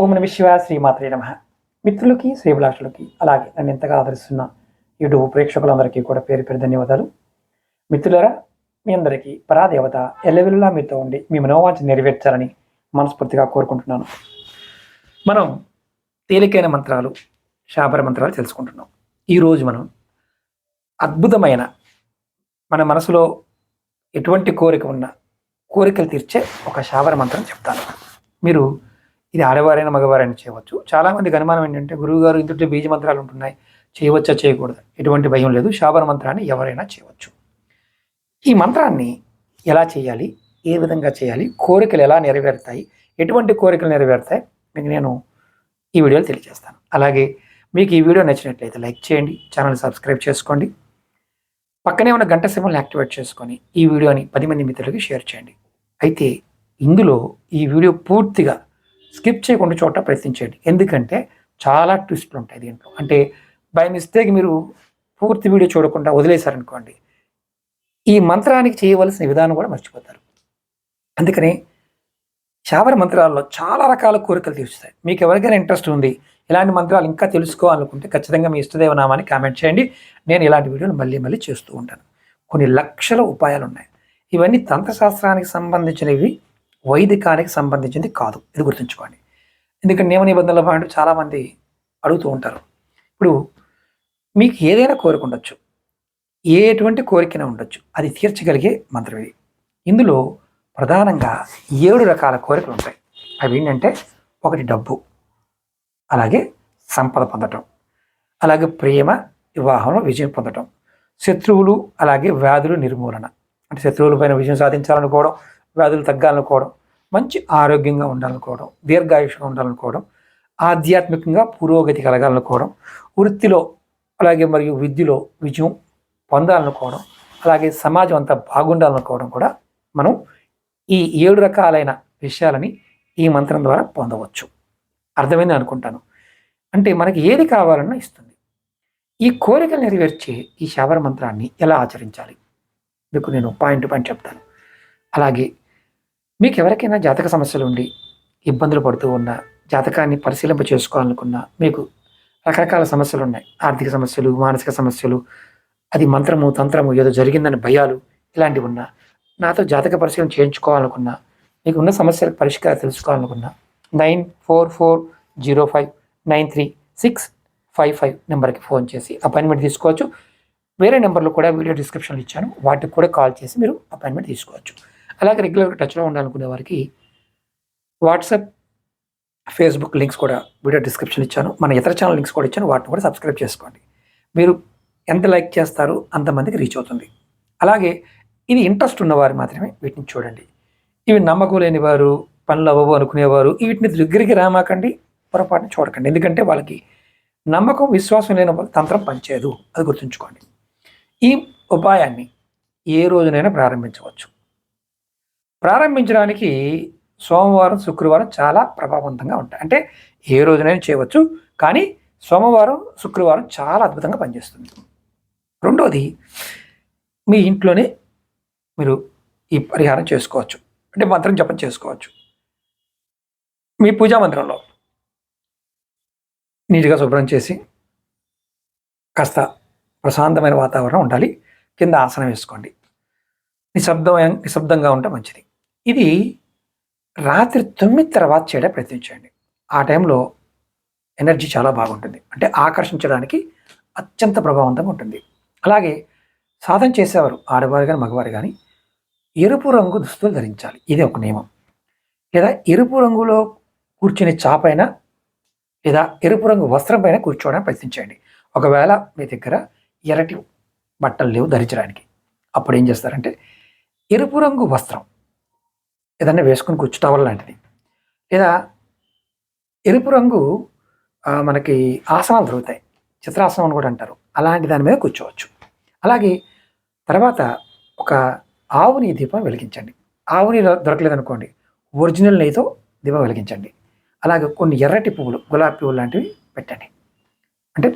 ఓం నమ శివ శ్రీమాత్రే నమ. మిత్రులకి శ్రీభిలాషులకి అలాగే నన్ను ఎంతగా ఆదరిస్తున్న యూట్యూబ్ ప్రేక్షకులందరికీ కూడా పేరు పేరు ధన్యవాదాలు. మిత్రులరా మీ అందరికీ పరాదేవత ఎల్లవెల్లా మీతో ఉండి మీ మనోవాంఛ నెరవేర్చాలని మనస్ఫూర్తిగా కోరుకుంటున్నాను. మనం తేలికైన మంత్రాలు శాబర మంత్రాలు తెలుసుకుంటున్నాం. ఈరోజు మనం అద్భుతమైన మన మనసులో ఎటువంటి కోరిక ఉన్నా కోరికలు తీర్చే ఒక శాబర మంత్రం చెప్తాను. మీరు ఇది ఆడవారైనా మగవారైనా చేయవచ్చు. చాలామందికి అనుమానం ఏంటంటే గురువుగారు ఇంతటి బీజ మంత్రాలు ఉంటున్నాయి చేయవచ్చా చేయకూడదు? ఎటువంటి భయం లేదు. శాబర మంత్రాన్ని ఎవరైనా చేయవచ్చు. ఈ మంత్రాన్ని ఎలా చేయాలి? ఏ విధంగా చేయాలి? కోరికలు ఎలా నెరవేరుతాయి? ఎటువంటి కోరికలు నెరవేరుతాయి? మీకు నేను ఈ వీడియోలో తెలియజేస్తాను. అలాగే మీకు ఈ వీడియో నచ్చినట్లయితే లైక్ చేయండి ఛానల్ సబ్స్క్రైబ్ చేసుకోండి. పక్కనే ఉన్న గంట సింబల్ని యాక్టివేట్ చేసుకొని ఈ వీడియోని పది మంది మిత్రులకి షేర్ చేయండి. అయితే ఇందులో ఈ వీడియో పూర్తిగా స్కిప్ చేయకుండా చోట ప్రయత్నించండి ఎందుకంటే చాలా ట్విస్ట్లు ఉంటాయి దీంట్లో. అంటే బై మిస్టేక్ మీరు పూర్తి వీడియో చూడకుండా వదిలేశారనుకోండి ఈ మంత్రానికి చేయవలసిన విధానం కూడా మర్చిపోతారు. అందుకని శావర మంత్రాల్లో చాలా రకాల కోరికలు తీరుస్తాయి. మీకు ఎవరికైనా ఇంట్రెస్ట్ ఉంది ఇలాంటి మంత్రాలు ఇంకా తెలుసుకోవాలనుకుంటే ఖచ్చితంగా మీ ఇష్టదేవనామాని కామెంట్ చేయండి. నేను ఇలాంటి వీడియోలు మళ్ళీ మళ్ళీ చేస్తూ ఉంటాను. కొన్ని లక్షల ఉపాయాలు ఉన్నాయి. ఇవన్నీ తంత్రశాస్త్రానికి సంబంధించినవి వైదికానికి సంబంధించింది కాదు. ఇది గుర్తుంచుకోండి. ఎందుకంటే నియమ నిబంధనల పాయింట్ చాలామంది అడుగుతూ ఉంటారు. ఇప్పుడు మీకు ఏదైనా కోరిక ఉండొచ్చు. ఏ ఎటువంటి కోరికైనా ఉండొచ్చు. అది తీర్చగలిగే మంత్రం ఇది. ఇందులో ప్రధానంగా ఏడు రకాల కోరికలు ఉంటాయి. అవి ఏంటంటే ఒకటి డబ్బు అలాగే సంపద పొందటం అలాగే ప్రేమ వివాహంలో విజయం పొందటం శత్రువులు అలాగే వ్యాధులు నిర్మూలన. అంటే శత్రువుల పైన విజయం సాధించాలనుకోవడం వ్యాధులు తగ్గాలనుకోవడం మంచి ఆరోగ్యంగా ఉండాలనుకోవడం దీర్ఘాయుషంగా ఉండాలనుకోవడం ఆధ్యాత్మికంగా పురోగతి కలగాలనుకోవడం వృత్తిలో అలాగే మరియు విద్యలో విజయం పొందాలనుకోవడం అలాగే సమాజం అంతా బాగుండాలనుకోవడం కూడా మనం ఈ ఏడు రకాలైన విషయాలని ఈ మంత్రం ద్వారా పొందవచ్చు. అర్థమైంది అనుకుంటాను. అంటే మనకి ఏది కావాలన్నా ఇస్తుంది. ఈ కోరికలు నెరవేర్చే ఈ శావర మంత్రాన్ని ఎలా ఆచరించాలి? మీకు నేను పాయింట్ పాయింట్ చెప్తాను. అలాగే మీకు ఎవరికైనా జాతక సమస్యలు ఉండి ఇబ్బందులు పడుతూ ఉన్నా జాతకాన్ని పరిశీలింప చేసుకోవాలనుకున్నా మీకు రకరకాల సమస్యలు ఉన్నాయి. ఆర్థిక సమస్యలు మానసిక సమస్యలు అది మంత్రము తంత్రము ఏదో జరిగిందని భయాలు ఇలాంటివి ఉన్నా నాతో జాతక పరిశీలన చేయించుకోవాలనుకున్నా మీకు ఉన్న సమస్యలకు పరిష్కారం తెలుసుకోవాలనుకున్నా nine four four zero five nine three six five five నెంబర్కి ఫోన్ చేసి అపాయింట్మెంట్ తీసుకోవచ్చు. వేరే నెంబర్లో కూడా వీడియో డిస్క్రిప్షన్లో ఇచ్చాను. వాటికి కూడా కాల్ చేసి మీరు అపాయింట్మెంట్ తీసుకోవచ్చు. అలాగే రెగ్యులర్గా టచ్లో ఉండాలనుకునే వారికి వాట్సాప్ ఫేస్బుక్ లింక్స్ కూడా వీడియో డిస్క్రిప్షన్ ఇచ్చాను. మన ఇతర ఛానల్ లింక్స్ కూడా ఇచ్చాను. వాటిని కూడా సబ్స్క్రైబ్ చేసుకోండి. మీరు ఎంత లైక్ చేస్తారో అంతమందికి రీచ్ అవుతుంది. అలాగే ఇది ఇంట్రెస్ట్ ఉన్నవారు మాత్రమే వీటిని చూడండి. ఇవి నమ్మకం లేని వారు పనులు అవ్వవు అనుకునేవారు వీటిని దగ్గరికి రామాకండి పొరపాటున చూడకండి. ఎందుకంటే వాళ్ళకి నమ్మకం విశ్వాసం లేని వాళ్ళు తంత్రం పనిచేయదు. అది గుర్తుంచుకోండి. ఈ ఉపాయాన్ని ఏ రోజునైనా ప్రారంభించవచ్చు. ప్రారంభించడానికి సోమవారం శుక్రవారం చాలా ప్రభావవంతంగా ఉంటాయి. అంటే ఏ రోజునైనా చేయవచ్చు. కానీ సోమవారం శుక్రవారం చాలా అద్భుతంగా పనిచేస్తుంది. రెండోది మీ ఇంట్లోనే మీరు ఈ పరిహారం చేసుకోవచ్చు. అంటే మంత్రం జపం చేసుకోవచ్చు. మీ పూజా మంత్రంలో నీట్గా శుభ్రం చేసి కాస్త ప్రశాంతమైన వాతావరణం ఉండాలి. కింద ఆసనం వేసుకోండి. నిశ్శబ్దం నిశ్శబ్దంగా ఉంటే మంచిది. ఇది రాత్రి తొమ్మిది తర్వాత చేయడం ప్రయత్నించండి. ఆ టైంలో ఎనర్జీ చాలా బాగుంటుంది. అంటే ఆకర్షించడానికి అత్యంత ప్రభావవంతంగా ఉంటుంది. అలాగే సాధన చేసేవారు ఆడవారు కానీ మగవారు కానీ ఎరుపు రంగు దుస్తులు ధరించాలి. ఇది ఒక నియమం. లేదా ఎరుపు రంగులో కూర్చునే చాపైన లేదా ఎరుపు రంగు వస్త్రం పైన కూర్చోవడానికి ప్రయత్నించండి. ఒకవేళ మీ దగ్గర ఎరటి బట్టలు లేవు ధరించడానికి. అప్పుడు ఏం చేస్తారంటే ఎరుపు రంగు వస్త్రం ఏదన్నా వేసుకొని కూర్చుటవల్ లాంటిది. లేదా ఎరుపు రంగు మనకి ఆసనాలు దొరుకుతాయి. చిత్రాసనం అని కూడా అంటారు. అలాంటి దాని మీద కూర్చోవచ్చు. అలాగే తర్వాత ఒక ఆవుని దీపం వెలిగించండి. ఆవుని దొరకలేదనుకోండి. ఒరిజినల్ నెయ్యితో దీపం వెలిగించండి. అలాగే కొన్ని ఎర్రటి పువ్వులు గులాబీ పువ్వులు లాంటివి పెట్టండి. అంటే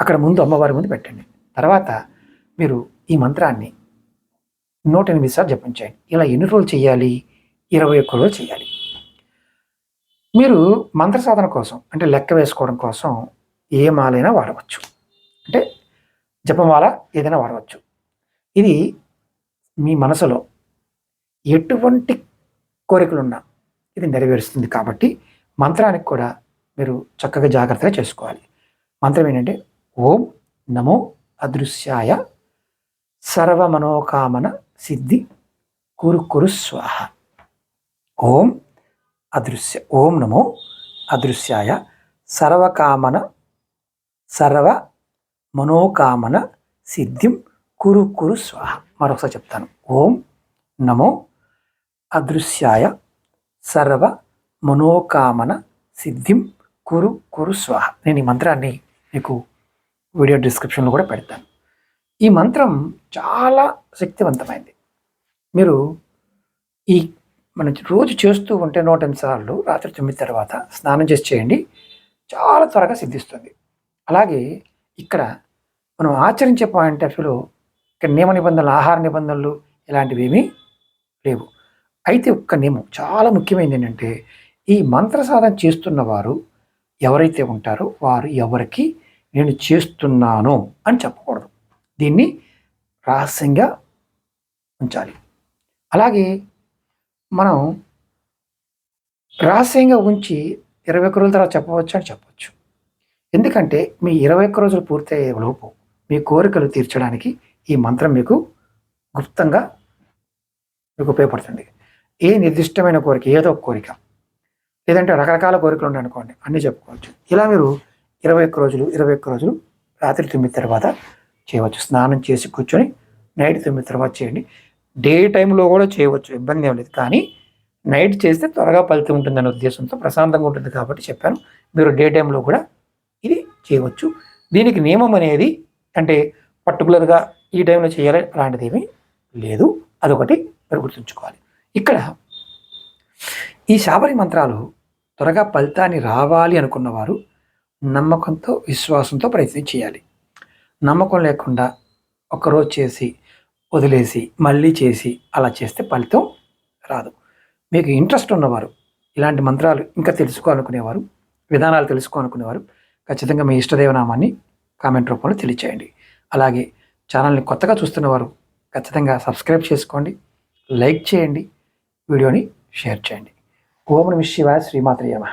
అక్కడ ముందు అమ్మవారి ముందు పెట్టండి. తర్వాత మీరు ఈ మంత్రాన్ని నూట ఎనిమిది సార్లు జపించండి ఇలా ఎన్ని రోజులు చేయాలి? ఇరవై ఒక్క రోజులు చేయాలి. మీరు మంత్ర సాధన కోసం అంటే లెక్క వేసుకోవడం కోసం ఏ మాలైనా వాడవచ్చు. అంటే జపమాల ఏదైనా వాడవచ్చు. ఇది మీ మనసులో ఎటువంటి కోరికలున్నా ఇది నెరవేరుస్తుంది కాబట్టి మంత్రానికి కూడా మీరు చక్కగా జాగ్రత్తగా చేసుకోవాలి. మంత్రం ఏంటంటే ఓం నమో అదృశ్యాయ సర్వమనోకామన సిద్ధి కురుకురు స్వాహ. ఓం అదృశ్య ఓం నమో అదృశ్యాయ సర్వకామన సర్వ మనోకామన సిద్ధిం కురు కురు స్వాహ. మరొకసారి చెప్తాను. ఓం నమో అదృశ్యాయ సర్వ మనోకామన సిద్ధిం కురు కురు స్వాహ. నేను ఈ మంత్రాన్ని మీకు వీడియో డిస్క్రిప్షన్లో కూడా పెడతాను. ఈ మంత్రం చాలా శక్తివంతమైంది. మీరు ఈ మనం రోజు చేస్తూ ఉంటే నూట ఎనిమిది సార్లు రాత్రి తొమ్మిది తర్వాత స్నానం చేసి చేయండి. చాలా త్వరగా సిద్ధిస్తుంది. అలాగే ఇక్కడ మనం ఆచరించే పాయింట్ ఆఫ్ వ్యూలో ఇక్కడ నియమ నిబంధనలు ఆహార నిబంధనలు ఇలాంటివి ఏమీ లేవు. అయితే ఒక్క నియమం చాలా ముఖ్యమైనది ఏంటంటే ఈ మంత్ర సాధన చేస్తున్న వారు ఎవరైతే ఉంటారో వారు ఎవరికి నేను చేస్తున్నాను అని చెప్పకూడదు. దీన్ని రహస్యంగా ఉంచాలి. అలాగే మనం రహస్యంగా ఉంచి ఇరవై ఒక్క రోజుల తర్వాత చెప్పవచ్చు? అని చెప్పవచ్చు ఎందుకంటే మీ ఇరవై ఒక్క రోజులు పూర్తయ్యే లోపు మీ కోరికలు తీర్చడానికి ఈ మంత్రం మీకు గుప్తంగా మీకు ఉపయోగపడుతుంది. ఏ నిర్దిష్టమైన కోరిక ఏదో ఒక కోరిక లేదంటే రకరకాల కోరికలు ఉన్నాయి అనుకోండి అన్నీ చెప్పుకోవచ్చు. ఇలా మీరు ఇరవై ఒక్క రోజులు ఇరవై ఒక్క రోజులు రాత్రి తొమ్మిది తర్వాత చేయవచ్చు. స్నానం చేసి కూర్చొని నైట్ తొమ్మిది తర్వాత చేయండి. డే టైంలో కూడా చేయవచ్చు ఇబ్బంది ఏం లేదు. కానీ నైట్ చేస్తే త్వరగా ఫలితం ఉంటుందనే ఉద్దేశంతో ప్రశాంతంగా ఉంటుంది కాబట్టి చెప్పాను. మీరు డే టైంలో కూడా ఇది చేయవచ్చు. దీనికి నియమం అనేది అంటే పర్టికులర్గా ఈ టైంలో చేయాలి అలాంటిది ఏమీ లేదు. అదొకటి మీరు గుర్తుంచుకోవాలి. ఇక్కడ ఈ శాబరి మంత్రాలు త్వరగా ఫలితాన్ని రావాలి అనుకున్నవారు నమ్మకంతో విశ్వాసంతో ప్రయత్నం చేయాలి. నమ్మకం లేకుండా ఒకరోజు చేసి వదిలేసి మళ్ళీ చేసి అలా చేస్తే ఫలితం రాదు. మీకు ఇంట్రెస్ట్ ఉన్నవారు ఇలాంటి మంత్రాలు ఇంకా తెలుసుకోవాలనుకునేవారు విధానాలు తెలుసుకోవాలనుకునేవారు ఖచ్చితంగా మీ ఇష్టదేవనామాన్ని కామెంట్ రూపంలో తెలియచేయండి. అలాగే ఛానల్ని కొత్తగా చూస్తున్నవారు ఖచ్చితంగా సబ్స్క్రైబ్ చేసుకోండి లైక్ చేయండి వీడియోని షేర్ చేయండి. ఓం నమ శివాయ శ్రీమాత్రేయమ